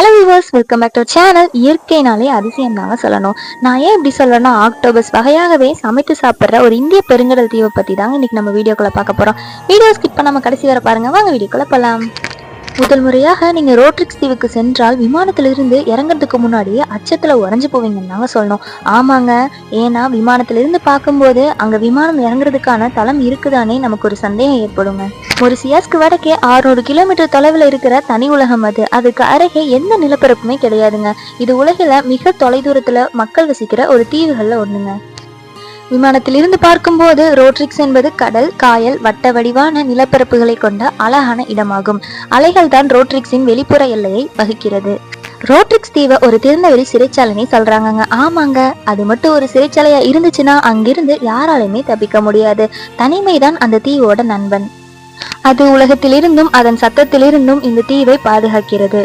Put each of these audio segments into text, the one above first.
Hello viewers welcome back to channel இயற்கைனாலே அதிசயம் தாங்க சொல்லணும். நான் ஏன் இப்படி சொல்கிறேன்னா ஆக்டோபஸ் வகையாகவே சமைத்து சாப்பிட்ற ஒரு இந்திய பெருங்கடல் தீவை பத்தி தாங்க இன்னைக்கு நம்ம வீடியோக்குள்ள பார்க்க போறோம். வீடியோ ஸ்கிப் பண்ணாமல் கடைசி வரை பாருங்க. வாங்க வீடியோக்குள்ள போலாம். முதல் முறையாக நீங்கள் ரோட்ரிக்ஸ் தீவுக்கு சென்றால் விமானத்திலிருந்து இறங்குறதுக்கு முன்னாடியே அச்சத்தில் உறைஞ்சு போவீங்கன்னு தாங்க சொல்லணும். ஆமாங்க. ஏன்னா விமானத்திலிருந்து பார்க்கும்போது அங்கே விமானம் இறங்குறதுக்கான தளம் இருக்குதானே நமக்கு ஒரு சந்தேகம் ஏற்படுங்க. ஒரு சியாஸ்க்கு வடக்கே 600 கிலோமீட்டர் தொலைவில் இருக்கிற தனி உலகம் அது. அதுக்கு அருகே எந்த நிலப்பரப்புமே கிடையாதுங்க. இது உலகில் மிக தொலைதூரத்தில் மக்கள் வசிக்கிற ஒரு தீவுகளில் ஒன்றுங்க விமானத்திலிருந்து பார்க்கும்போது ரோட்ரிக்ஸ் என்பது கடல் காயல் வட்ட வடிவான நிலப்பரப்புகளை கொண்ட அழகான இடமாகும். அலைகள் தான் ரோட்ரிக்ஸின் வெளிப்புற எல்லையை வகிக்கிறது. ரோட்ரிக்ஸ் தீவை ஒரு திறந்தவெளி சிறைச்சாலைன்னு சொல்றாங்கங்க. ஆமாங்க. அது மட்டும் ஒரு சிறைச்சாலையா இருந்துச்சுன்னா அங்கிருந்து யாராலையுமே தப்பிக்க முடியாது. தனிமைதான் அந்த தீவோட நண்பன். அது உலகத்திலிருந்தும் அதன் சத்தத்திலிருந்தும் இந்த தீவை பாதுகாக்கிறது.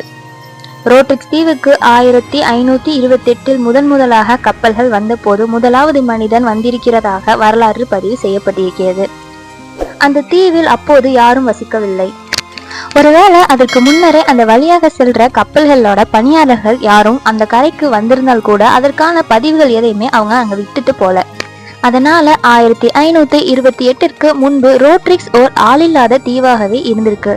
ரோட்ரிக்ஸ் தீவுக்கு ஆயிரத்தி ஐநூத்தி இருபத்தி எட்டில் முதன் முதலாக கப்பல்கள் வந்தபோது முதலாவது மனிதன் வந்திருக்கிறதாக வரலாறு பதிவு செய்யப்பட்டிருக்கிறது. அந்த தீவில் அப்போது யாரும் வசிக்கவில்லை. ஒருவேளை அதற்கு முன்னரே அந்த வழியாக செல்ற கப்பல்களோட பணியாளர்கள் யாரும் அந்த கரைக்கு வந்திருந்தால் கூட அதற்கான பதிவுகள் எதையுமே அவங்க அங்க விட்டுட்டு போல. அதனால ஆயிரத்தி ஐநூத்தி இருபத்தி எட்டிற்கு முன்பு ரோட்ரிக்ஸ் ஓர் ஆளில்லாத தீவாகவே இருந்திருக்கு.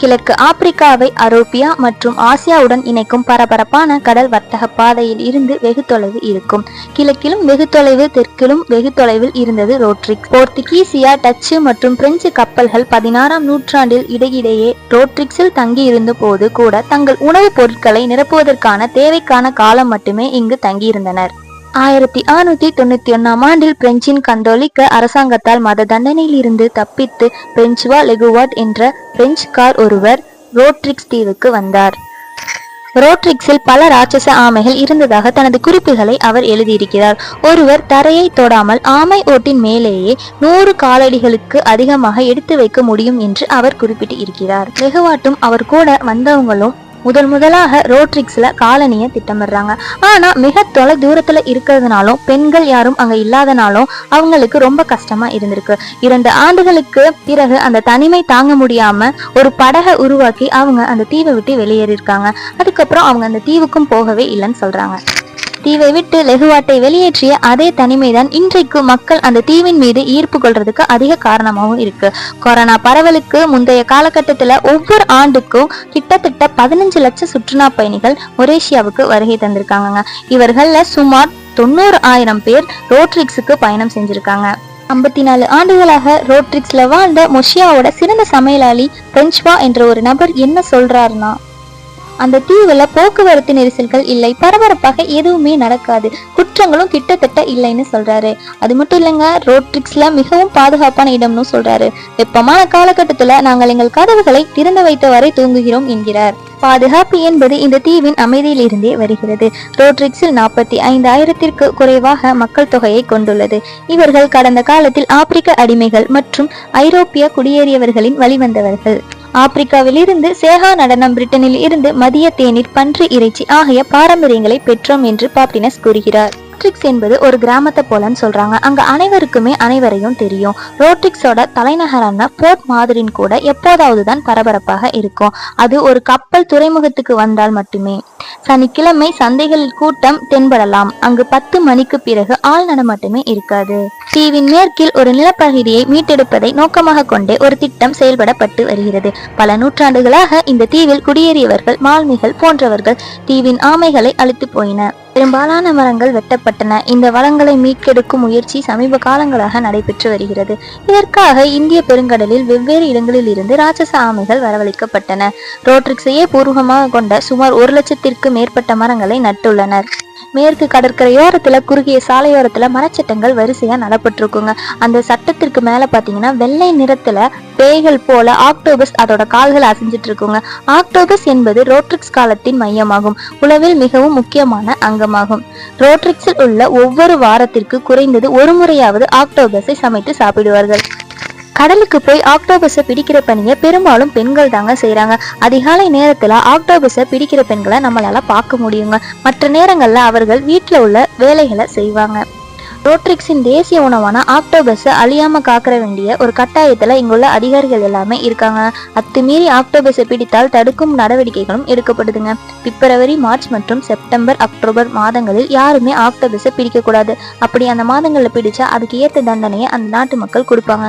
கிழக்கு ஆப்பிரிக்காவை அரோப்பியா மற்றும் ஆசியாவுடன் இணைக்கும் பரபரப்பான கடல் வர்த்தக பாதையில் இருந்து வெகு தொலைவு இருக்கும். கிழக்கிலும் வெகு தொலைவு தெற்கிலும் வெகு தொலைவில் இருந்தது ரோட்ரிக்ஸ் போர்த்துகீசியா டச்சு மற்றும் பிரெஞ்சு கப்பல்கள் பதினாறாம் நூற்றாண்டில் இடையிடையே ரோட்ரிக்ஸில் தங்கியிருந்த போது கூட தங்கள் உணவுப் பொருட்களை நிரப்புவதற்கான தேவைக்கான காலம் மட்டுமே இங்கு தங்கியிருந்தனர். ஆயிரத்தி அறுநூத்தி தொண்ணூத்தி ஒன்னாம் ஆண்டில் பிரெஞ்சின் கந்தோலிக்க அரசாங்கத்தால் மத தண்டனையில் இருந்து தப்பித்து பிரெஞ்சுவா லெகுவாட் என்ற பிரெஞ்சுக்கார் ஒருவர் ரோட்ரிக்ஸ் தீவுக்கு வந்தார். ரோட்ரிக்ஸில் பல ராட்சச ஆமைகள் இருந்ததாக தனது குறிப்புகளை அவர் எழுதியிருக்கிறார். ஒருவர் தரையை தொடாமல் ஆமை ஓட்டின் மேலேயே நூறு காலடிகளுக்கு அதிகமாக எடுத்து வைக்க முடியும் என்று அவர் குறிப்பிட்டு இருக்கிறார் லெகுவாட்டும் அவர் கூட வந்தவங்களும் முதல் முதலாக ரோட்ரிக்ஸில் காலனியை திட்டமிடுறாங்க. ஆனால் மிக தொலை தூரத்தில் இருக்கிறதுனாலும் பெண்கள் யாரும் அங்கே இல்லாதனாலும் அவங்களுக்கு ரொம்ப கஷ்டமாக இருந்திருக்கு. இரண்டு ஆண்டுகளுக்கு பிறகு அந்த தனிமை தாங்க முடியாமல் ஒரு படகை உருவாக்கி அவங்க அந்த தீவை விட்டு வெளியேறியிருக்காங்க. அதுக்கப்புறம் அவங்க அந்த தீவுக்கும் போகவே இல்லைன்னு சொல்கிறாங்க தீவை விட்டு லெகுவாட்டை வெளியேற்றிய அதே தனிமைதான் இன்றைக்கு மக்கள் அந்த தீவின் மீது ஈர்ப்பு கொள்றதுக்கு அதிக காரணமாகவும் இருக்கு. கொரோனா பரவலுக்கு முந்தைய காலகட்டத்துல ஒவ்வொரு ஆண்டுக்கும் கிட்டத்தட்ட பதினஞ்சு லட்சம் சுற்றுலா பயணிகள் மொரேஷியாவுக்கு வருகை தந்திருக்காங்க இவர்கள்ல சுமார் தொண்ணூறு ஆயிரம் பேர் ரோட்ரிக்ஸுக்கு பயணம் செஞ்சிருக்காங்க. ஐம்பத்தி நாலு ஆண்டுகளாக ரோட்ரிக்ஸ்ல வாழ்ந்த மொஷியாவோட சிறந்த சமையலாளி பிரெஞ்ச்வா என்ற ஒரு நபர் என்ன சொல்றாருன்னா அந்த தீவுல போக்குவரத்து நெரிசல்கள் இல்லை பரபரப்பாக எதுவுமே நடக்காது குற்றங்களும் கிட்டத்தட்ட இல்லைன்னு சொல்றாரு. அது மட்டும் இல்லைங்க ரோட்ரிக்ஸ்ல மிகவும் பாதுகாப்பான இடம்னு சொல்றாரு. வெப்பமான காலகட்டத்துல நாங்கள் எங்கள் கதவுகளை திறந்து வைத்தவரை தூங்குகிறோம் என்கிறார். பாதுகாப்பு என்பது இந்த தீவின் அமைதியிலிருந்தே வருகிறது. ரோட்ரிக்ஸில் நாற்பத்தி ஐந்து ஆயிரத்திற்கு குறைவாக மக்கள் தொகையை கொண்டுள்ளது. இவர்கள் கடந்த காலத்தில் ஆப்பிரிக்க அடிமைகள் மற்றும் ஐரோப்பிய குடியேறியவர்களின் வழிவந்தவர்கள். ஆப்பிரிக்காவிலிருந்து சேகா நடனம் பிரிட்டனில் இருந்து மதிய தேநீர் பன்றி இறைச்சி ஆகிய பாரம்பரியங்களை பெற்றோம் என்று பாப்டினஸ் கூறுகிறார். ரோட்ரிக்ஸ் என்பது ஒரு கிராமத்தை போலன்னு சொல்றாங்க. அங்க அனைவருக்குமே அனைவரையும் தெரியும். ரோட்ரிக்ஸோட தலைநகரான போர்ட் மாதிரின் கூட எப்போதாவது தான் பரபரப்பாக இருக்கும். அது ஒரு கப்பல் துறைமுகத்துக்கு வந்தால் மட்டுமே. சனிக்கிழமை சந்தைகளில் கூட்டம் தென்படலாம். அங்கு பத்து மணிக்கு பிறகு ஆள் நடமாட்டமே இருக்காது. தீவின் மேற்கில் ஒரு நிலப்பகுதியை மீட்டெடுப்பதை நோக்கமாக கொண்டே ஒரு திட்டம் செயல்படப்பட்டு வருகிறது. பல நூற்றாண்டுகளாக இந்த தீவில் குடியேறியவர்கள் மால்மிகள் போன்றவர்கள் தீவின் ஆமைகளை அழித்து போயின. பெரும்பாலான மரங்கள் வெட்டப்பட்டன. இந்த வளங்களை மீட்டெடுக்கும் முயற்சி சமீப காலங்களாக நடைபெற்று வருகிறது. இதற்காக இந்திய பெருங்கடலில் வெவ்வேறு இடங்களில் இருந்து ராட்சச ஆமைகள் வரவழைக்கப்பட்டன. ரோட்ரிக்ஸையே பூர்வமாக கொண்ட சுமார் ஒரு லட்சத்திற்கு மேற்பட்ட மரங்களை நட்டுள்ளனர். மேற்கு கடற்கரையோரத்துல குறுகிய சாலையோரத்துல மரச்சட்டங்கள் வரிசையா நடப்பட்டிருக்குங்க அந்த சட்டத்திற்கு மேல பாத்தீங்கன்னா வெள்ளை நிறத்துல பேய்கள் போல ஆக்டோபஸ் அதோட கால்கள் அசைஞ்சிட்டு இருக்குங்க ஆக்டோபஸ் என்பது ரோட்ரிக்ஸ் காலத்தின் மையமாகும். உளவில் மிகவும் முக்கியமான அங்கமாகும். ரோட்ரிக்ஸில் உள்ள ஒவ்வொரு வாரத்திற்கு குறைந்தது ஒரு முறையாவது ஆக்டோபஸை சமைத்து சாப்பிடுவார்கள். கடலுக்கு போய் ஆக்டோபஸை பிடிக்கிற பணியை பெரும்பாலும் பெண்கள் தாங்க செய்றாங்க. அதிகாலை நேரத்துல ஆக்டோபஸை பிடிக்கிற பெண்களை நம்மளால பார்க்க முடியுங்க. மற்ற நேரங்கள்ல அவர்கள் வீட்டில் உள்ள வேலைகளை செய்வாங்க. ரோட்ரிக்ஸின் தேசிய உணவான ஆக்டோபஸை அழியாம காக்கிற வேண்டிய ஒரு கட்டாயத்துல இங்குள்ள அதிகாரிகள் எல்லாமே இருக்காங்க. அத்துமீறி ஆக்டோபஸை பிடித்தால் தடுக்கும் நடவடிக்கைகளும் எடுக்கப்படுதுங்க. பிப்ரவரி மார்ச் மற்றும் செப்டம்பர் அக்டோபர் மாதங்களில் யாருமே ஆக்டோபஸை பிடிக்கக்கூடாது. அப்படி அந்த மாதங்களில் பிடிச்சா அதுக்கு ஏற்ற தண்டனையை அந்த நாட்டு மக்கள் கொடுப்பாங்க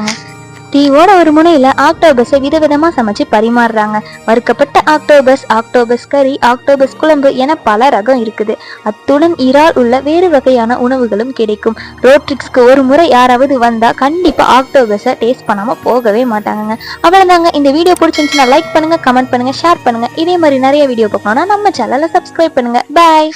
தீவோட ஒரு முனையில ஆக்டோபஸை விதவிதமா சமைச்சு பரிமாறுறாங்க. வறுக்கப்பட்ட ஆக்டோபஸ் ஆக்டோபஸ் கறி ஆக்டோபஸ் குழம்பு என பல ரகம் இருக்குது. அத்துடன் இறால் உள்ள வேறு வகையான உணவுகளும் கிடைக்கும். ரோட்ரிக்ஸ்க்கு ஒரு முறை யாராவது வந்தா கண்டிப்பா ஆக்டோபஸை டேஸ்ட் பண்ணாம போகவே மாட்டாங்கங்க. அவ்வளவுதாங்க. இந்த வீடியோ பிடிச்சிருந்துச்சுன்னா லைக் பண்ணுங்க கமெண்ட் பண்ணுங்க ஷேர் பண்ணுங்க. இதே மாதிரி நிறைய வீடியோ பார்க்கணும்னா நம்ம சேனலை சப்ஸ்கிரைப் பண்ணுங்க. பாய்